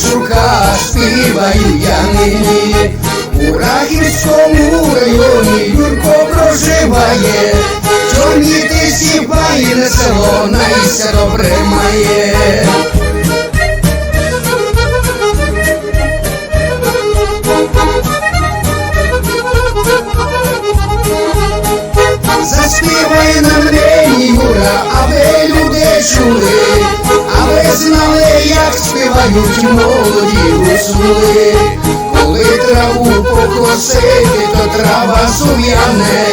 Шука співаю я нині, у Рахівському районі Юрко проживає, чорніти сіпає, не село найся добре має. Заспіває нам рені Юра, аби люди чули, аби знали співають молоді гусули. Коли траву покосити, то трава сум'яне,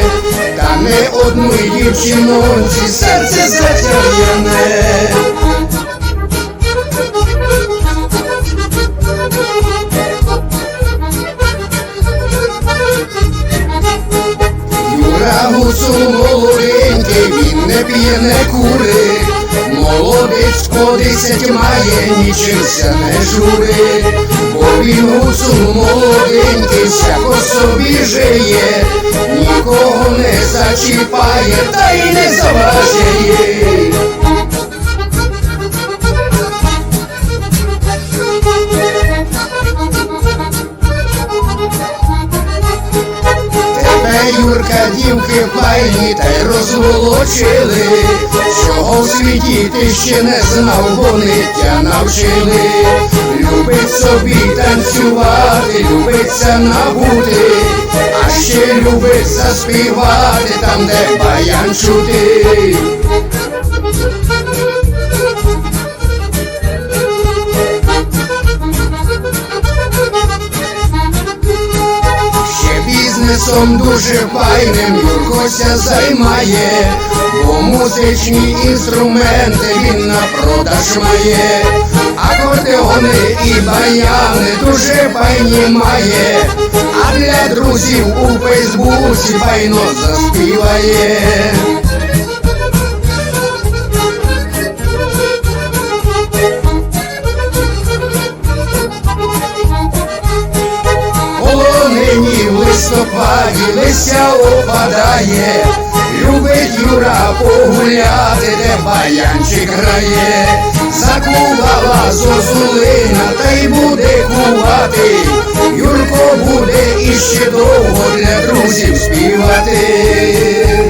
та не одної дівчинонці серце затягне. Юра гусул молоденький, він не п'є, не курить, молодець по десять має, нічимся не жури, бо він гусул молоденький, всяко собі жиє, нікого не зачіпає, та й не заважає. Тебе, Юрка, дівки файні та й розволочили, чого в світі ти ще не знав, вони тя навчили. Любить собі танцювати, любиться набути, а ще любить заспівати там, де баян чути. Бізнесом дуже файним Юркося займає, бо музичні інструменти він на продаж має, акордеони і баяни дуже файні має, а для друзів у Фейсбуці файно заспіває. Листопаді листя опадає, любить Юра погуляти, де баянчик грає, закувала зозулина, та й буде кувати, Юрко буде іще довго для друзів співати.